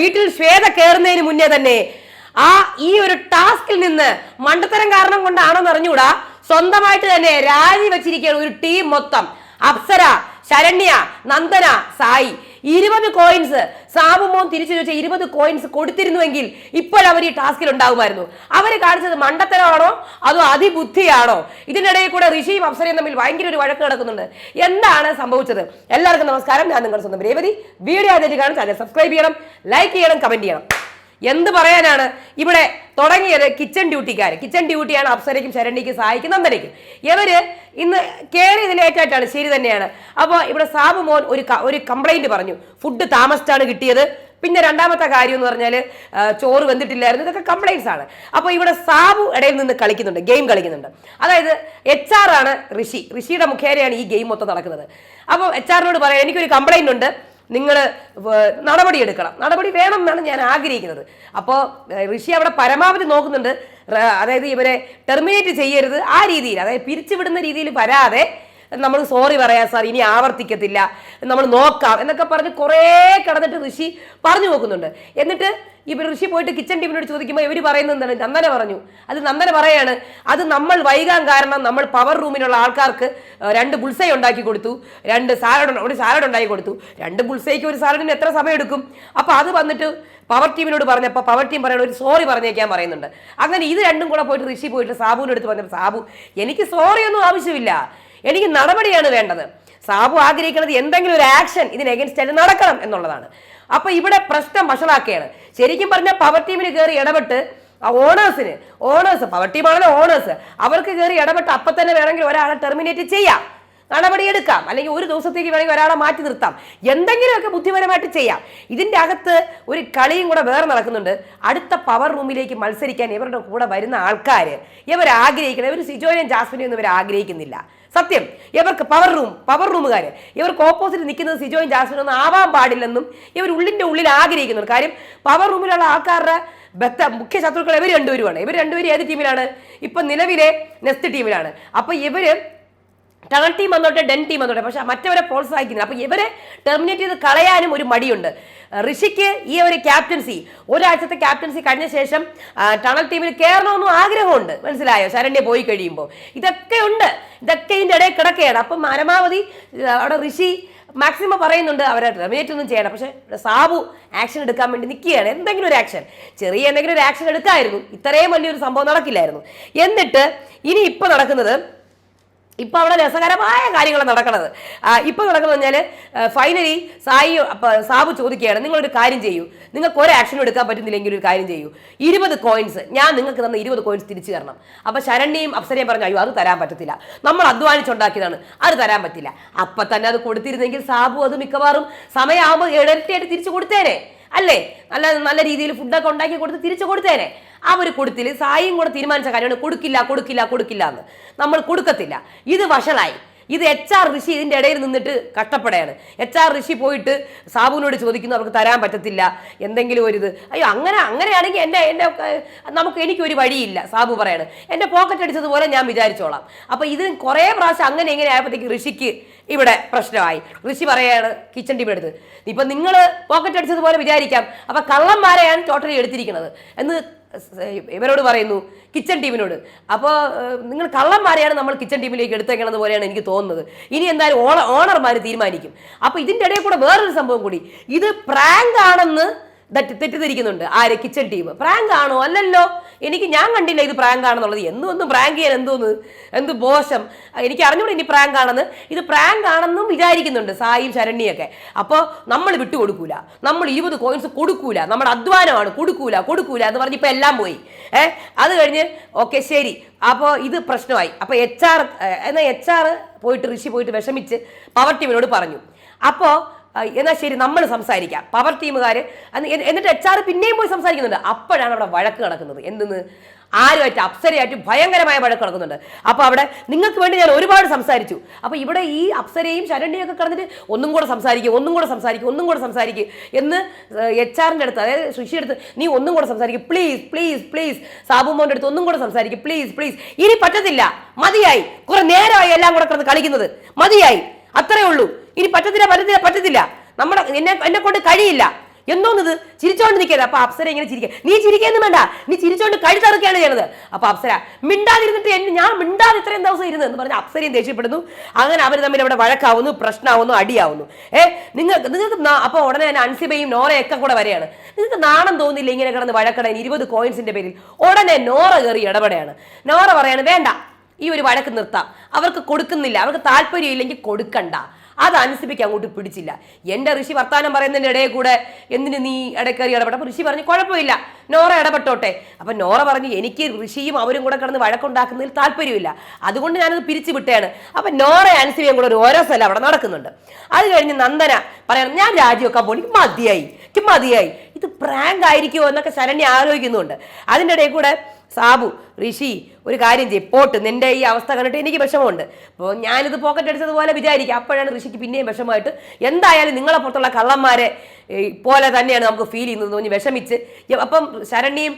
വീട്ടിൽ ശ്വേത കയറുന്നതിന് മുന്നേ തന്നെ ആ ഈ ഒരു ടാസ്കിൽ നിന്ന് മണ്ടത്തരം കാരണം കൊണ്ടാണോ അറിഞ്ഞൂടാ സ്വന്തമായിട്ട് തന്നെ രാജി വെച്ചിരിക്കുകയാണ് ഒരു ടീം മൊത്തം. അപ്സര ശരണ്യ നന്ദന സായി. ഇരുപത് കോയിൻസ് സാബുമോൻ തിരിച്ചു ചോദിച്ച ഇരുപത് കോയിൻസ് കൊടുത്തിരുന്നുവെങ്കിൽ ഇപ്പോൾ അവർ ഈ ടാസ്കിൽ ഉണ്ടാകുമായിരുന്നു അവർ കാണിച്ചത് മണ്ടത്തരമാണോ? അതോ അതിബുദ്ധിയാണോ? ഇതിനിടയിൽ കൂടെ ഋഷിയും അപ്സരയും തമ്മിൽ ഭയങ്കര ഒരു വഴക്ക് നടക്കുന്നുണ്ട്. എന്താണ് സംഭവിച്ചത്? എല്ലാവർക്കും നമസ്കാരം. ഞാൻ നിങ്ങളുടെ സ്വന്തം രേവതി. വീഡിയോ ആദ്യമായിട്ട് കാണും ചാനൽ സബ്സ്ക്രൈബ് ചെയ്യണം ലൈക്ക് ചെയ്യണം കമന്റ് ചെയ്യണം. എന്ത് പറയാനാണ്? ഇവിടെ തുടങ്ങിയത് കിച്ചൺ ഡ്യൂട്ടിക്കാർ കിച്ചൺ ഡ്യൂട്ടിയാണ് അപ്സരയ്ക്കും ശരണ്യയ്ക്കും സഹായിക്കും നന്ദനയ്ക്കും. ഇവർ ഇന്ന് കയറിയത് ലേറ്റായിട്ടാണ് ശരി തന്നെയാണ്. അപ്പോൾ ഇവിടെ സാബു മോൻ ഒരു ഒരു കംപ്ലൈന്റ് പറഞ്ഞു. ഫുഡ് താമസിച്ചാണ് കിട്ടിയത്. പിന്നെ രണ്ടാമത്തെ കാര്യം എന്ന് പറഞ്ഞാൽ ചോറ് വെന്തിട്ടില്ലായിരുന്നു. ഇതൊക്കെ കംപ്ലൈൻസ് ആണ്. അപ്പോൾ ഇവിടെ സാബു ഇടയിൽ നിന്ന് കളിക്കുന്നുണ്ട്. ഗെയിം കളിക്കുന്നുണ്ട്. അതായത് എച്ച് ആർ ആണ് ഋഷി. ഋഷിയുടെ മുഖേനയാണ് ഈ ഗെയിം മൊത്തം നടക്കുന്നത്. അപ്പോൾ എച്ച് ആറിനോട് പറയാം. എനിക്കൊരു കംപ്ലൈന്റ് ഉണ്ട്. നിങ്ങൾ നടപടിയെടുക്കണം നടപടി വേണം എന്നാണ് ഞാൻ ആഗ്രഹിക്കുന്നത്. അപ്പോൾ ഋഷി അവിടെ പരമാവധി നോക്കുന്നുണ്ട്. അതായത് ഇവരെ ടെർമിനേറ്റ് ചെയ്യരുത് ആ രീതിയിൽ. അതായത് പിരിച്ചുവിടുന്ന രീതിയിൽ വരാതെ നമ്മൾ സോറി പറയാം സാർ ഇനി ആവർത്തിക്കത്തില്ല. നമ്മൾ നോക്കാം. എന്നൊക്കെ പറഞ്ഞ് കുറേ കടന്നിട്ട് ഋഷി പറഞ്ഞു നോക്കുന്നുണ്ട്. എന്നിട്ട് ഇവർ ഋഷി പോയിട്ട് കിച്ചൺ ടീമിനോട് ചോദിക്കുമ്പോൾ ഇവർ പറയുന്നത് എന്താണ്? നന്ദന പറഞ്ഞു. അത് നന്ദന പറയാണ് അത് നമ്മൾ വൈകാൻ കാരണം നമ്മൾ പവർ റൂമിലുള്ള ആൾക്കാർക്ക് രണ്ട് ബുൾസൈ ഉണ്ടാക്കി കൊടുത്തു രണ്ട് സാലഡ് ഒരു സാലഡ് ഉണ്ടാക്കി കൊടുത്തു. രണ്ട് ബുൾസൈക്ക് ഒരു സാലഡിന് എത്ര സമയം എടുക്കും? അപ്പോൾ അത് വന്നിട്ട് പവർ ടീമിനോട് പറഞ്ഞപ്പോൾ പവർ ടീം പറയണ ഒരു സോറി പറഞ്ഞേക്കാൻ പറയുന്നുണ്ട്. അങ്ങനെ ഇത് രണ്ടും കൂടെ പോയിട്ട് ഋഷി പോയിട്ട് സാബുവിന്റെ അടുത്ത് പറഞ്ഞപ്പോൾ സാബു എനിക്ക് സോറി ഒന്നും ആവശ്യമില്ല. എനിക്ക് നടപടിയാണ് വേണ്ടത്. സാബു ആഗ്രഹിക്കുന്നത് എന്തെങ്കിലും ഒരു ആക്ഷൻ ഇതിന് എഗൻസ്റ്റ് ആയിട്ട് നടക്കണം എന്നുള്ളതാണ്. അപ്പൊ ഇവിടെ പ്രശ്നം വഷളാക്കുകയാണ്. ശരിക്കും പറഞ്ഞാൽ പവർ ടീമിന് കയറി ഇടപെട്ട് ഓണേഴ്സിന് ഓണേഴ്സ് പവർ ടീമാണല്ലോ ഓണേഴ്സ് അവർക്ക് കയറി ഇടപെട്ട് അപ്പൊ തന്നെ വേണമെങ്കിൽ ഒരാളെ ടെർമിനേറ്റ് ചെയ്യാം. നടപടിയെടുക്കാം. അല്ലെങ്കിൽ ഒരു ദിവസത്തേക്ക് വേണമെങ്കിൽ ഒരാളെ മാറ്റി നിർത്താം. എന്തെങ്കിലുമൊക്കെ ബുദ്ധിപരമായിട്ട് ചെയ്യാം. ഇതിന്റെ അകത്ത് ഒരു കളിയും കൂടെ വേറെ നടക്കുന്നുണ്ട്. അടുത്ത പവർ റൂമിലേക്ക് മത്സരിക്കാൻ ഇവരുടെ കൂടെ വരുന്ന ആൾക്കാർ ഇവർ ആഗ്രഹിക്കണം. ഇവർ സിജോനെയും ജാസ്മിനെയും ഒന്നും ഇവർ ആഗ്രഹിക്കുന്നില്ല. സത്യം. ഇവർക്ക് പവർ റൂം പവർ റൂമുകാർ ഇവർക്ക് ഓപ്പോസിറ്റ് നിൽക്കുന്നത് സിജോയും ജാസ്മിനും ഒന്നും ആവാൻ പാടില്ലെന്നും ഇവർ ഉള്ളിന്റെ ഉള്ളിൽ ആഗ്രഹിക്കുന്നുണ്ട്. കാര്യം പവർ റൂമിലുള്ള ആൾക്കാരുടെ ബത്ത മുഖ്യ ശത്രുക്കൾ ഇവർ രണ്ടുപേരുമാണ്. ഇവർ രണ്ടുപേരും ഏത് ടീമിലാണ് ഇപ്പം നിലവിലെ നെസ്റ്റ് ടീമിലാണ് അപ്പോൾ ഇവർ ടണൽ ടീം വന്നോട്ടെ ഡെൻ ടീം വന്നോട്ടെ. പക്ഷെ മറ്റവരെ പ്രോത്സാഹിക്കുന്നില്ല. അപ്പോൾ ഇവരെ ടെർമിനേറ്റ് ചെയ്ത് കളയാനും ഒരു മടിയുണ്ട്. ഋഷിക്ക് ഈ ഒരു ക്യാപ്റ്റൻസി ഒരാഴ്ചത്തെ ക്യാപ്റ്റൻസി കഴിഞ്ഞ ശേഷം ടണൽ ടീമിൽ കയറണമെന്നും ആഗ്രഹമുണ്ട്. മനസ്സിലായോ? ശരണ്യ പോയി കഴിയുമ്പോൾ. ഇതൊക്കെ ഉണ്ട്. ഇതൊക്കെ ഇതിന്റെ ഇടയിൽ കിടക്കുകയാണ്. അപ്പം പരമാവധി അവിടെ ഋഷി മാക്സിമം പറയുന്നുണ്ട് അവരെ ടെർമിനേറ്റ് ഒന്നും ചെയ്യണം പക്ഷേ സാബു ആക്ഷൻ എടുക്കാൻ വേണ്ടി നിൽക്കുകയാണ്. എന്തെങ്കിലും ഒരു ആക്ഷൻ ചെറിയ എന്തെങ്കിലും ഒരു ആക്ഷൻ എടുക്കായിരുന്നു. ഇത്രയും വലിയൊരു സംഭവം നടക്കില്ലായിരുന്നു. എന്നിട്ട് ഇനി ഇപ്പം നടക്കുന്നത് ഇപ്പൊ അവിടെ രസകരമായ കാര്യങ്ങൾ നടക്കണത്. ഇപ്പോൾ ഇപ്പൊ നടക്കുന്നത് പറഞ്ഞാൽ ഫൈനലി സായി സാബു ചോദിക്കുകയാണ് നിങ്ങളൊരു കാര്യം ചെയ്യൂ. നിങ്ങൾക്ക് ഒരു ആക്ഷൻ എടുക്കാൻ പറ്റുന്നില്ലെങ്കിൽ ഒരു കാര്യം ചെയ്യൂ. ഇരുപത് കോയിൻസ് ഞാൻ നിങ്ങൾക്ക് തന്ന ഇരുപത് കോയിൻസ് തിരിച്ചു തരണം. അപ്പോൾ ശരണ്യയും അപ്സരയും പറഞ്ഞു അയ്യോ അത് തരാൻ പറ്റത്തില്ല. നമ്മൾ അധ്വാനിച്ചുണ്ടാക്കിയതാണ് അത് തരാൻ പറ്റില്ല. അപ്പം തന്നെ അത് കൊടുത്തിരുന്നെങ്കിൽ സാബു അത് മിക്കവാറും സമയമാകുമ്പോൾ ഇടരട്ടിയായിട്ട് തിരിച്ചു കൊടുത്തേനെ. അല്ലേ? നല്ല നല്ല രീതിയിൽ ഫുഡൊക്കെ ഉണ്ടാക്കി കൊടുത്ത് തിരിച്ചു കൊടുത്തേനെ. അവർ കൊടുത്തില്ല? സായിയും കൂടെ തീരുമാനിച്ച കാര്യമാണ് കൊടുക്കില്ല കൊടുക്കില്ല കൊടുക്കില്ല എന്ന്. നമ്മൾ കൊടുക്കത്തില്ല. ഇത് വഷളായി. ഇത് എച്ച് ആർ ഋഷി ഇതിന്റെ ഇടയിൽ നിന്നിട്ട് കഷ്ടപ്പെടുകയാണ്. എച്ച് ആർ ഋഷി പോയിട്ട് സാബുവിനോട് ചോദിക്കുന്നു അവർക്ക് തരാൻ പറ്റത്തില്ല. എന്തെങ്കിലും ഒരു ഇത്. അയ്യോ അങ്ങനെ അങ്ങനെയാണെങ്കിൽ എന്റെ എന്റെ നമുക്ക് എനിക്കൊരു വഴിയില്ല സാബു പറയാണ്. എന്റെ പോക്കറ്റ് അടിച്ചതുപോലെ ഞാൻ വിചാരിച്ചോളാം. അപ്പോൾ ഇത് കുറേ പ്രാവശ്യം അങ്ങനെ എങ്ങനെ ആയപ്പോഴത്തേക്ക് ഋഷിക്ക് ഇവിടെ പ്രശ്നമായി. ഋഷി പറയാണ് കിച്ചൺ ടീം എടുത്ത് ഇപ്പം നിങ്ങൾ പോക്കറ്റ് അടിച്ചതുപോലെ വിചാരിക്കാം. അപ്പം കള്ളന്മാരെയാണ് ടോട്ടലി എടുത്തിരിക്കുന്നത്. എന്ന് ഇവരോട് പറയുന്നു കിച്ചൺ ടീമിനോട് അപ്പോൾ നിങ്ങൾ കള്ളന്മാരെയാണ് നമ്മൾ കിച്ചൺ ടീമിലേക്ക് എടുത്തേക്കണമെന്ന് പോലെയാണ് എനിക്ക് തോന്നുന്നത്. ഇനി എന്തായാലും ഓണ ഓണർമാർ തീരുമാനിക്കും. അപ്പോൾ ഇതിന്റെ ഇടയിൽ കൂടെ വേറൊരു സംഭവം കൂടി. ഇത് പ്രാങ്ക് ആണെന്ന് തെറ്റ് തെറ്റിദ്ധരിക്കുന്നുണ്ട്. ആര്? കിച്ചൺ ടീം പ്രാങ്ക് ആണോ അല്ലല്ലോ. എനിക്ക് ഞാൻ കണ്ടില്ല ഇത് പ്രാങ്ക് ആണെന്നുള്ളത്. എന്നും ഒന്നും പ്രാങ്ക് ചെയ്യാൻ? എന്തോന്ന് എന്ത് ബോശം എനിക്ക് അറിഞ്ഞൂടെ ഇനി പ്രാങ്ക് ആണെന്ന്. ഇത് പ്രാങ്ക് ആണെന്നും വിചാരിക്കുന്നുണ്ട് സായും ശരണ്യൊക്കെ അപ്പോൾ നമ്മൾ വിട്ടുകൊടുക്കൂല. നമ്മൾ ഇരുപത് കോയിൻസ് കൊടുക്കൂല. നമ്മുടെ അധ്വാനമാണ്. കൊടുക്കൂല കൊടുക്കൂല എന്ന് പറഞ്ഞ് ഇപ്പം എല്ലാം പോയി. ഏ? അത് കഴിഞ്ഞ് ഓക്കെ ശരി. അപ്പോൾ ഇത് പ്രശ്നമായി. അപ്പോൾ എച്ച് ആർ എന്നാൽ എച്ച് ആർ പോയിട്ട് ഋഷി പോയിട്ട് വിഷമിച്ച് പവർ ടീമിനോട് പറഞ്ഞു. അപ്പോൾ എന്നാൽ ശരി നമ്മൾ സംസാരിക്കാം. പവർ ടീമുകാർ എന്നിട്ട് എച്ച് ആർ പിന്നെയും പോയി സംസാരിക്കുന്നുണ്ട്. അപ്പോഴാണ് അവിടെ വഴക്ക് നടക്കുന്നത്. എന്തെന്ന്? ആരുമായിട്ട് അപ്സരയായിട്ട് ഭയങ്കരമായ വഴക്ക് നടക്കുന്നുണ്ട്. അപ്പോൾ അവിടെ നിങ്ങൾക്ക് വേണ്ടി ഞാൻ ഒരുപാട് സംസാരിച്ചു. അപ്പോൾ ഇവിടെ ഈ അപ്സരയും ശരണ്യയും ഒക്കെ കിടന്നിട്ട് ഒന്നും കൂടെ സംസാരിക്കും ഒന്നും കൂടെ സംസാരിക്കും ഒന്നും കൂടെ സംസാരിക്കും എന്ന് എച്ച് ആറിന്റെ അടുത്ത് അതായത് ശുഷിയുടെ അടുത്ത് നീ ഒന്നും കൂടെ സംസാരിക്കും. പ്ലീസ് പ്ലീസ് പ്ലീസ് സാബു മോന്റെ അടുത്ത് ഒന്നും കൂടെ സംസാരിക്കും. പ്ലീസ് പ്ലീസ് ഇനി പറ്റത്തില്ല. മതിയായി. കുറെ നേരമായി എല്ലാം കൂടെ കിടന്ന് കളിക്കുന്നത്. മതിയായി. അത്രയേ ഉള്ളൂ. ഇനി പറ്റത്തില്ല പറ്റത്തില്ല പറ്റത്തില്ല. നമ്മുടെ എന്നെ എന്നെ കൊണ്ട് കഴിയില്ല. എന്തോന്നത്? ചിരിച്ചോണ്ട് നിൽക്കരുത്. അപ്പൊ അപ്സര ഇങ്ങനെ ചിരിക്കുക നീ ചിരിക്കുന്നു വേണ്ട. നീ ചിരിച്ചോണ്ട് കഴുത്തറക്കുകയാണ് ചെയ്യണത്. അപ്പൊ അപ്സര മിണ്ടാതിരുന്നിട്ട് എന്നെ ഞാൻ മിണ്ടാതെ ഇത്രയും ദിവസം ഇരുന്ന് എന്ന് പറഞ്ഞ് അപ്സരയും ദേഷ്യപ്പെടുന്നു. അങ്ങനെ അവർ തമ്മിൽ അവിടെ വഴക്കാവുന്നു പ്രശ്നമാവുന്നു അടിയാവുന്നു. ഏ നിങ്ങൾക്ക് നിങ്ങൾക്ക് അപ്പൊ ഉടനെ തന്നെ അൻസിബയും നോറയൊക്കെ കൂടെ വരെയാണ്. നിങ്ങൾക്ക് നാണം തോന്നില്ല ഇങ്ങനെ കിടന്ന് വഴക്കടയിൽ ഇരുപത് കോയിൻസിന്റെ പേരിൽ. ഉടനെ നോറ കയറി ഇടപെടെയാണ്. നോറ പറയാണ് വേണ്ട. ഈ ഒരു വഴക്ക് നിർത്താം. അവർക്ക് കൊടുക്കുന്നില്ല. അവർക്ക് താല്പര്യം ഇല്ലെങ്കിൽ കൊടുക്കണ്ട. അത് അനുസരിപ്പിക്കാൻ അങ്ങോട്ട് പിടിച്ചില്ല. എന്റെ ഋഷി വർത്താനം പറയുന്നതിന്റെ ഇടയിൽ കൂടെ എന്തിന് നീ ഇടക്കറി ഇടപെട്ട അപ്പൊ ഋഷി പറഞ്ഞു കുഴപ്പമില്ല നോറ ഇടപെട്ടോട്ടെ. അപ്പൊ നോറ പറഞ്ഞു എനിക്ക് ഋഷിയും അവരും കൂടെ കിടന്ന് വഴക്കുണ്ടാക്കുന്നതിൽ താല്പര്യമില്ല. അതുകൊണ്ട് ഞാനത് പിരിച്ചു വിട്ടയാണ് അപ്പൊ നോറ അനുസരിയും കൂടെ ഒരു ഓരോ സ്ഥലം അവിടെ നടക്കുന്നുണ്ട്. അത് കഴിഞ്ഞ് നന്ദന പറയണം ഞാൻ രാജിവെക്കാൻ പോയി മതിയായി. മതിയായി. ഇത് പ്രാങ്ക് ആയിരിക്കുമോ എന്നൊക്കെ ശരണ്യ ആലോചിക്കുന്നുണ്ട്. അതിന്റെ ഇടയിൽ കൂടെ സാബു ഋഷി ഒരു കാര്യം ചെയ്യും പോട്ട്. നിന്റെ ഈ അവസ്ഥ കണ്ടിട്ട് എനിക്ക് വിഷമമുണ്ട്. അപ്പോൾ ഞാനിത് പോക്കറ്റ് അടിച്ചതുപോലെ വിചാരിക്കുക അപ്പോഴാണ് ഋഷിക്ക് പിന്നെയും വിഷമമായിട്ട് എന്തായാലും നിങ്ങളെ പുറത്തുള്ള കള്ളന്മാരെ പോലെ തന്നെയാണ് നമുക്ക് ഫീൽ ചെയ്യുന്നത്. തോന്നി വിഷമിച്ച്. അപ്പം ശരണ്യയും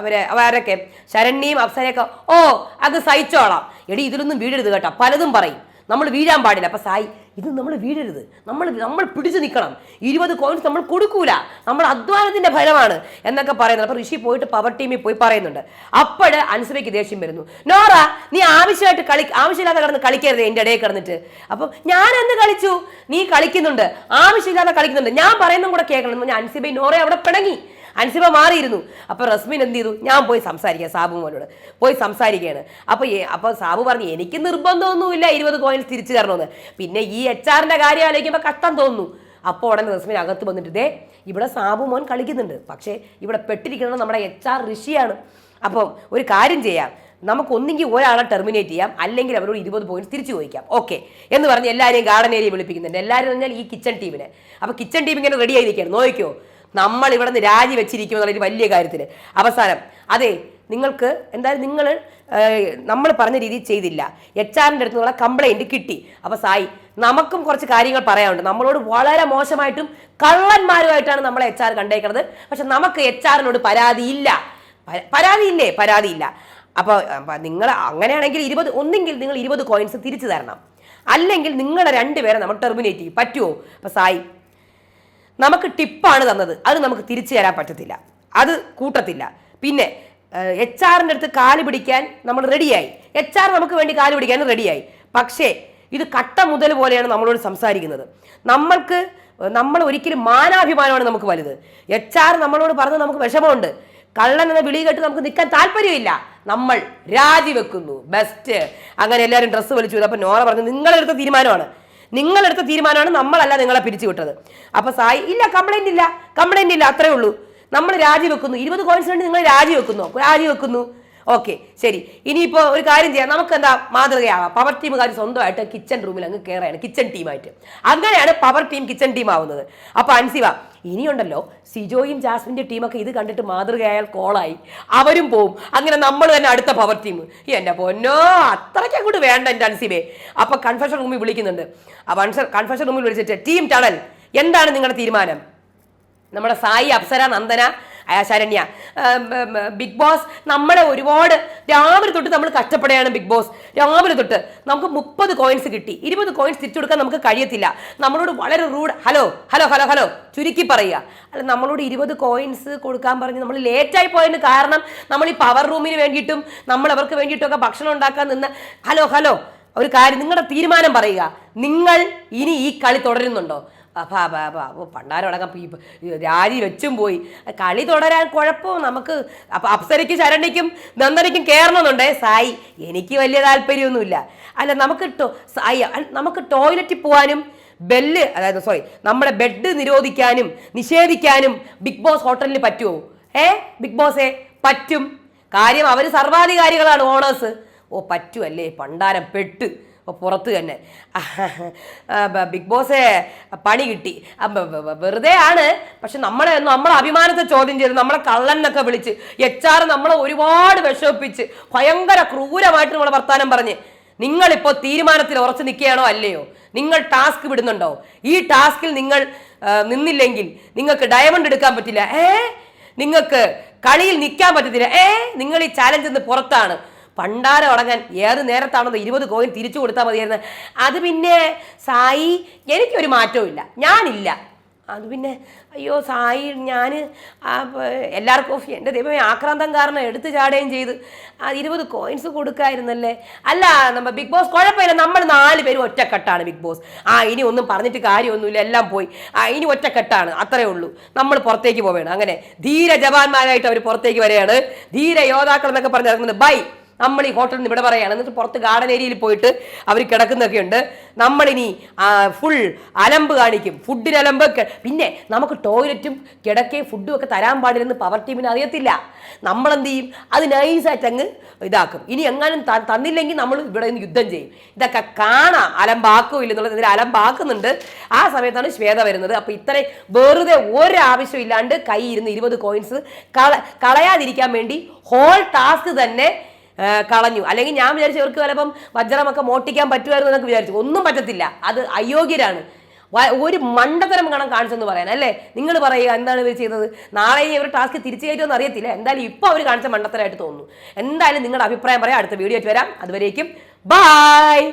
അവരെ അവരൊക്കെ ശരണ്യയും അപ്സരയൊക്കെ ഓ അത് സഹിച്ചോളാം. എടി ഇതിലൊന്നും വീഴരുത് കേട്ടോ. പലതും പറയും. നമ്മൾ വീഴാൻ പാടില്ല. അപ്പം സായി ഇത് നമ്മൾ വീഴരുത്. നമ്മൾ നമ്മൾ പിടിച്ചു നിൽക്കണം. ഇരുപത് കോയിൻസ് നമ്മൾ കൊടുക്കൂല. നമ്മൾ അധ്വാനത്തിന്റെ ഫലമാണ് എന്നൊക്കെ പറയുന്നത്. അപ്പൊ ഋഷി പോയിട്ട് പവർ ടീമിൽ പോയി പറയുന്നുണ്ട്. അപ്പോഴ് അനുസരിക്ക് ദേഷ്യം വരുന്നു. നോറ നീ ആവശ്യമായിട്ട് കളി ആവശ്യമില്ലാതെ കിടന്ന് കളിക്കരുത് എന്റെ ഇടയിൽ കിടന്നിട്ട്. അപ്പം ഞാൻ എന്ത് കളിച്ചു. നീ കളിക്കുന്നുണ്ട്. ആവശ്യമില്ലാതെ കളിക്കുന്നുണ്ട്. ഞാൻ പറയുന്നതും കൂടെ കേൾക്കണം. ഞാൻ അൻസിബൈ നോറ അവിടെ പിണങ്ങി. അൻസിബ മാറിയിരുന്നു. അപ്പൊ റസ്മിൻ എന്ത് ചെയ്തു? ഞാൻ പോയി സംസാരിക്കാം സാബു മോനോട്. പോയി സംസാരിക്കുകയാണ്. അപ്പോൾ അപ്പോൾ അപ്പൊ സാബു പറഞ്ഞു എനിക്ക് നിർബന്ധമൊന്നുമില്ല ഇരുപത് കോയിൻസ് തിരിച്ചു തരണമെന്ന്. പിന്നെ ഈ എച്ച് ആറിന്റെ കാര്യം ആലോചിക്കുമ്പോൾ കഷ്ടം തോന്നുന്നു. അപ്പോൾ ഉടനെ റസ്മിൻ അകത്ത് വന്നിട്ട് ദേ ഇവിടെ സാബു മോൻ കളിക്കുന്നുണ്ട്. പക്ഷേ ഇവിടെ പെട്ടിരിക്കുന്നത് നമ്മുടെ എച്ച് ആർ ഋഷിയാണ്. അപ്പം ഒരു കാര്യം ചെയ്യാം. നമുക്കൊന്നെങ്കിൽ ഒരാളെ ടെർമിനേറ്റ് ചെയ്യാം. അല്ലെങ്കിൽ അവരോട് ഇരുപത് പോയിന്റ് തിരിച്ചു ചോദിക്കാം. ഓക്കെ. എന്ന് പറഞ്ഞ് എല്ലാവരെയും ഗാർഡൻ ഏരിയ വിളിപ്പിക്കുന്നുണ്ട്. എല്ലാവരും പറഞ്ഞാൽ ഈ കിച്ചൺ ടീമിനെ അപ്പോൾ കിച്ചൺ ടീം ഇങ്ങനെ റെഡി ആയിരിക്കുകയാണ് നോക്കിക്കോ. നമ്മൾ ഇവിടെ നിന്ന് രാജി വെച്ചിരിക്കും എന്നുള്ളൊരു വലിയ കാര്യത്തിൽ അവസാനം അതെ നിങ്ങൾക്ക് എന്തായാലും നിങ്ങൾ നമ്മൾ പറഞ്ഞ രീതിയിൽ ചെയ്തില്ല. എച്ച് ആറിന്റെ അടുത്ത് നിന്നുള്ള കംപ്ലൈന്റ് കിട്ടി. അപ്പോൾ സായി നമുക്കും കുറച്ച് കാര്യങ്ങൾ പറയാനുണ്ട്. നമ്മളോട് വളരെ മോശമായിട്ടും കള്ളന്മാരുമായിട്ടാണ് നമ്മളെ എച്ച് ആർ കണ്ടേക്കുന്നത് പക്ഷെ നമുക്ക് എച്ച് ആറിനോട് പരാതിയില്ല. പരാതിയില്ലേ? പരാതിയില്ല. അപ്പോൾ നിങ്ങൾ അങ്ങനെയാണെങ്കിൽ ഇരുപത് ഒന്നെങ്കിൽ നിങ്ങൾ ഇരുപത് കോയിൻസ് തിരിച്ചു തരണം. അല്ലെങ്കിൽ നിങ്ങളെ രണ്ടുപേരെ നമ്മൾ ടെർമിനേറ്റ് ചെയ്യും. പറ്റുമോ അപ്പോൾ സായി നമുക്ക് ടിപ്പാണ് തന്നത്. അത് നമുക്ക് തിരിച്ചു തരാൻ പറ്റത്തില്ല. അത് കൂട്ടത്തില്ല. പിന്നെ എച്ച് ആറിന്റെ അടുത്ത് കാൽ പിടിക്കാൻ നമ്മൾ റെഡിയായി എച്ച് ആർ നമുക്ക് വേണ്ടി കാൽ പിടിക്കാൻ റെഡിയായി പക്ഷേ ഇത് കട്ട മുതൽ പോലെയാണ് നമ്മളോട് സംസാരിക്കുന്നത്. നമ്മൾക്ക് നമ്മൾ ഒരിക്കലും മാനാഭിമാനമാണ് നമുക്ക് വലുത്. എച്ച് ആർ നമ്മളോട് പറഞ്ഞ് നമുക്ക് വിഷമമുണ്ട്. കള്ളൻ എന്ന വിളി കേട്ട് നമുക്ക് നിൽക്കാൻ താല്പര്യമില്ല. നമ്മൾ രാജിവെക്കുന്നു. ബെസ്റ്റ് അങ്ങനെ എല്ലാവരും ഡ്രസ്സ് വലിച്ചു. അപ്പോൾ നോറ പറഞ്ഞു നിങ്ങളെടുത്ത തീരുമാനമാണ്. നിങ്ങളെടുത്ത തീരുമാനമാണ് നമ്മളല്ല നിങ്ങളെ പിരിച്ചു വിട്ടത് അപ്പൊ സായി ഇല്ല കംപ്ലൈന്റ് ഇല്ല. കംപ്ലൈന്റ് ഇല്ല അത്രേ ഉള്ളൂ. നമ്മൾ രാജിവെക്കുന്നു ഇരുപത് കോയിൻസ് വേണ്ടി നിങ്ങൾ രാജിവെക്കുന്നു രാജിവെക്കുന്നു ഓക്കെ ശരി. ഇനിയിപ്പോൾ ഒരു കാര്യം ചെയ്യാം. നമുക്ക് എന്താ മാതൃകയാവാം പവർ ടീമുകാർ സ്വന്തമായിട്ട് കിച്ചൺ റൂമിൽ അങ്ങ് കയറുകയാണ് കിച്ചൺ ടീമായിട്ട് അങ്ങനെയാണ് പവർ ടീം കിച്ചൺ ടീം ആവുന്നത്. അപ്പൊ അൻസിവ ഇനിയുണ്ടല്ലോ സിജോയും ജാസ്മിന്റെ ടീമൊക്കെ ഇത് കണ്ടിട്ട് മാതൃകയായാൽ കോളായി. അവരും പോവും. അങ്ങനെ നമ്മൾ തന്നെ അടുത്ത പവർ ടീം എന്റെ പൊന്നോ അത്രയ്ക്ക് അങ്ങോട്ട് വേണ്ട എന്റെ അൻസിബേ. അപ്പൊ കൺഫെഷൻ റൂമിൽ വിളിക്കുന്നുണ്ട്. ആ വൺസർ കൺഫെഷൻ റൂമിൽ വിളിച്ചിട്ട് ടീം ടണൽ എന്താണ് നിങ്ങളുടെ തീരുമാനം? നമ്മുടെ സായി അപ്സര നന്ദന ശരണ്യ. ബിഗ് ബോസ് നമ്മളെ ഒരുപാട് രാവിലെ തൊട്ട് നമ്മൾ കഷ്ടപ്പെടുകയാണ് ബിഗ് ബോസ്. രാവിലെ തൊട്ട് നമുക്ക് മുപ്പത് കോയിൻസ് കിട്ടി. ഇരുപത് കോയിൻസ് തിരിച്ചു കൊടുക്കാൻ നമുക്ക് കഴിയത്തില്ല. നമ്മളോട് വളരെ rude hello hello hello hello ചുരുക്കി പറയുക. അല്ല നമ്മളോട് ഇരുപത് കോയിൻസ് കൊടുക്കാൻ പറഞ്ഞ് നമ്മൾ ലേറ്റായി പോയതിന് കാരണം നമ്മൾ ഈ പവർ റൂമിന് വേണ്ടിയിട്ടും നമ്മൾ അവർക്ക് വേണ്ടിയിട്ടൊക്കെ ഭക്ഷണം ഉണ്ടാക്കാൻ നിന്ന്. ഹലോ ഹലോ ഒരു കാര്യം നിങ്ങളുടെ തീരുമാനം പറയുക. നിങ്ങൾ ഇനി ഈ കളി തുടരുന്നുണ്ടോ? പണ്ടാരടക്കം രാജി വെച്ചും പോയി. കളി തുടരാൻ കുഴപ്പവും നമുക്ക് അപ്പം അപ്സരയ്ക്കും ശരണിക്കും നന്ദനയ്ക്കും കയറണമെന്നുണ്ടേ സായി എനിക്ക് വലിയ താല്പര്യമൊന്നുമില്ല. അല്ല നമുക്ക് ടോ- സായി നമുക്ക് ടോയ്ലറ്റിൽ പോകാനും ബെല്ല് അതായത് സോറി നമ്മുടെ ബെഡ് നിരോധിക്കാനും നിഷേധിക്കാനും ബിഗ് ബോസ് ഹോട്ടലിന് പറ്റുമോ ഏ? ബിഗ് ബോസേ പറ്റും. കാര്യം അവർ സർവാധികാരികളാണ് ഓണേഴ്സ്. ഓ പറ്റുമല്ലേ പണ്ടാരം പെട്ട്. ഓ പുറത്ത് തന്നെ. ബിഗ് ബോസേ പണി കിട്ടി. വെറുതെ ആണ്. പക്ഷെ നമ്മളെ നമ്മളെ അഭിമാനത്തെ ചോദ്യം ചെയ്ത് നമ്മളെ കള്ളൻ എന്നൊക്കെ വിളിച്ച് എച്ച് ആർ നമ്മളെ ഒരുപാട് വിഷമിപ്പിച്ച് ഭയങ്കര ക്രൂരമായിട്ട് നമ്മളെ വർത്താനം പറഞ്ഞ്. നിങ്ങളിപ്പോൾ തീരുമാനത്തിൽ ഉറച്ചു നിൽക്കുകയാണോ അല്ലയോ? നിങ്ങൾ ടാസ്ക് വിടുന്നുണ്ടോ? ഈ ടാസ്കിൽ നിങ്ങൾ നിന്നില്ലെങ്കിൽ നിങ്ങൾക്ക് ഡയമണ്ട് എടുക്കാൻ പറ്റില്ല. ഏ? നിങ്ങൾക്ക് കളിയിൽ നിൽക്കാൻ പറ്റത്തില്ല. ഏ? നിങ്ങൾ ഈ ചാലഞ്ചിൽ നിന്ന് പുറത്താണ്. പണ്ടാരം അടങ്ങാൻ ഏത് നേരത്താണോ ഇരുപത് കോയിൻ തിരിച്ചു കൊടുത്താൽ മതിയായിരുന്നു. അത് പിന്നെ സായി എനിക്കൊരു മാറ്റവും ഇല്ല. ഞാനില്ല. അത് പിന്നെ അയ്യോ സായി ഞാൻ എല്ലാവർക്കും എന്റെ ദൈവമേ ആക്രാന്തം കാരണം എടുത്തു ചാടുകയും ചെയ്ത്. ആ ഇരുപത് കോയിൻസ് കൊടുക്കായിരുന്നല്ലേ? അല്ല നമ്മൾ ബിഗ് ബോസ് കുഴപ്പമില്ല. നമ്മൾ നാല് പേരും ഒറ്റക്കെട്ടാണ് ബിഗ് ബോസ് ആ ഇനി ഒന്നും പറഞ്ഞിട്ട് കാര്യമൊന്നുമില്ല. എല്ലാം പോയി. ആ ഇനി ഒറ്റക്കെട്ടാണ്. അത്രേ ഉള്ളൂ. നമ്മൾ പുറത്തേക്ക് പോവുകയാണ് അങ്ങനെ ധീര ജവാന്മാരായിട്ട് അവർ പുറത്തേക്ക് വരികയാണ്. ധീര യോദ്ധാക്കൾ എന്നൊക്കെ പറഞ്ഞ് ഇറങ്ങുന്നത്. ബൈ നമ്മൾ ഈ ഹോട്ടലിൽ നിന്ന് ഇവിടെ പറയുകയാണ്. എന്നിട്ട് പുറത്ത് ഗാർഡൻ ഏരിയയിൽ പോയിട്ട് അവർ കിടക്കുന്നൊക്കെ ഉണ്ട് നമ്മളിനി ഫുൾ അലമ്പ് കാണിക്കും. ഫുഡിന് അലമ്പ് പിന്നെ നമുക്ക് ടോയ്ലറ്റും കിടക്കേ ഫുഡും ഒക്കെ തരാൻ പാടില്ലെന്ന് പവർ ടീമിന് അറിയത്തില്ല. നമ്മളെന്ത് ചെയ്യും? അത് നൈസായിട്ട് അങ്ങ് ഇതാക്കും. ഇനി എങ്ങാനും തന്നില്ലെങ്കിൽ നമ്മൾ ഇവിടെ നിന്ന് യുദ്ധം ചെയ്യും. ഇതൊക്കെ കാണാം. അലമ്പാക്കുമില്ല എന്നുള്ളത് ഇതിൽ അലമ്പാക്കുന്നുണ്ട്. ആ സമയത്താണ് ശ്വേത വരുന്നത്. അപ്പോൾ ഇത്രയും വെറുതെ ഒരാവശ്യം ഇല്ലാണ്ട് കൈ ഇരുന്ന് ഇരുപത് കോയിൻസ് കള കളയാതിരിക്കാൻ വേണ്ടി ഹോൾ ടാസ്ക് തന്നെ കളഞ്ഞു. അല്ലെങ്കിൽ ഞാൻ വിചാരിച്ചു ഇവർക്ക് ചിലപ്പം വജ്രമൊക്കെ മോട്ടിക്കാൻ പറ്റുമായിരുന്നു എന്നൊക്കെ വിചാരിച്ചു. ഒന്നും പറ്റത്തില്ല. അത് അയോഗ്യരാണ്. ഒരു മണ്ടത്തരം കണം കാണിച്ചെന്ന് പറയാൻ അല്ലേ? നിങ്ങൾ പറയുക എന്താണ് ഇവർ ചെയ്തത് നാളെ ഇവർ ടാസ്ക് തിരിച്ചു കയറ്റുമെന്ന് അറിയത്തില്ല. എന്തായാലും ഇപ്പോൾ അവർ കാണിച്ച മണ്ടത്തരമായിട്ട് തോന്നുന്നു. എന്തായാലും നിങ്ങളുടെ അഭിപ്രായം പറയാം. അടുത്ത വീഡിയോ ആയിട്ട് വരാം. അതുവരേക്കും ബായ്